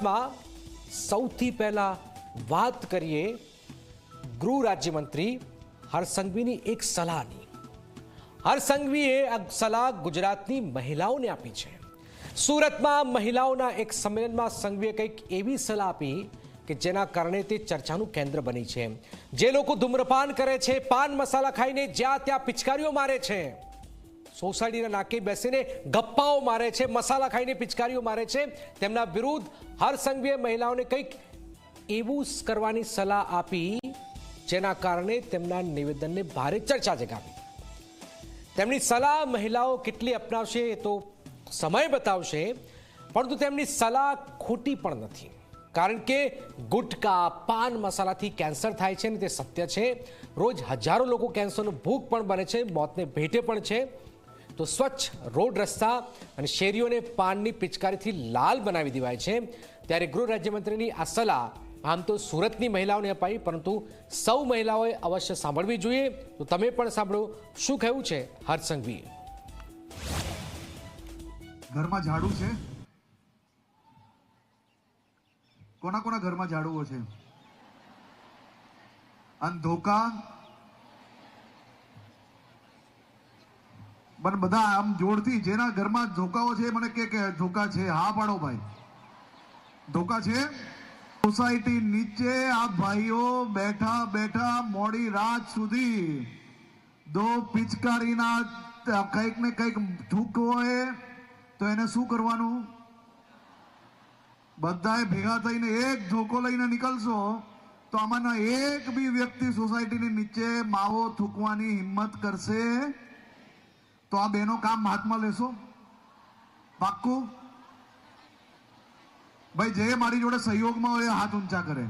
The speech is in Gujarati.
ગુજરાતમાં સૌથી પહેલાં વાત કરીએ ગૃહ રાજ્યમંત્રી હરસંઘવીની એક સલાહની. હરસંઘવીએ આ સલાહ ગુજરાતની મહિલાઓને આપી છે. સુરતમાં મહિલાઓના એક સંમેલનમાં સંઘવીએ કંઈક એવી સલાહ આપી કે જેના કારણે તે ચર્ચાનું કેન્દ્ર બની છે. જે લોકો ધૂમ્રપાન કરે છે, પાન મસાલા ખાઈને જ્યાં ત્યાં પિચકારીઓ મારે છે. સોસાયટીના નાકે બેસીને ગપ્પાઓ મારે છે, મસાલા ખાઈને પિચકારીઓ મારે છે. તેમના વિરુદ્ધ હરસંઘવીએ મહિલાઓને કંઈક એવું કરવાની સલાહ આપી, જેના કારણે તેમના નિવેદનને ભારે ચર્ચા જગાવી. તેમની સલાહ મહિલાઓ કેટલી અપનાવશે એ તો સમય બતાવશે, પરંતુ તેમની સલાહ ખોટી પણ નથી. કારણ કે ગુટકા, પાન મસાલાથી કેન્સર થાય છે અને તે સત્ય છે. રોજ હજારો લોકો કેન્સરનો ભૂખ પણ બને છે, મોતને ભેટે પણ છે. તો સ્વચ્છ રોડ રસ્તા અને શેરીઓને પાનની પિચકારીથી લાલ બનાવી દેવાય છે. ત્યારે ગૃહ રાજ્યમંત્રીની આ સલાહ, આમ તો સુરતની મહિલાઓને અપાઈ, પરંતુ સૌ મહિલાઓએ અવશ્ય સાંભળવી જોઈએ. તો તમે પણ સાંભળો, શું કહેવું છે હર્ષસંઘવીએ? ઘરમાં ઝાડુ છે? કોના કોના ઘરમાં ઝાડુઓ છે? અને પણ બધા આમ જોડથી જેના ઘરમાં ધોકાઓ છે, મને કે કે ધોકા છે. હા, પાડો ભાઈ. ધોકા છે? સોસાયટી નીચે આ ભાઈઓ બેઠા બેઠા મોડી રાત સુધી દો પિચકારીના કંઈક ને કંઈક થૂક હોય, તો એને શું કરવાનું? બધાએ ભેગા થઈને એક ધોકો લઈને નીકળશો, તો આમાંના એક બી વ્યક્તિ સોસાયટીની નીચે માવો થૂકવાની હિંમત કરશે. તો આ બેનો કામ હાથમાં લેશો? પાક્કું? ભાઈ, જે મારી જોડે સહયોગમાં હોય હાથ ઊંચા કરે.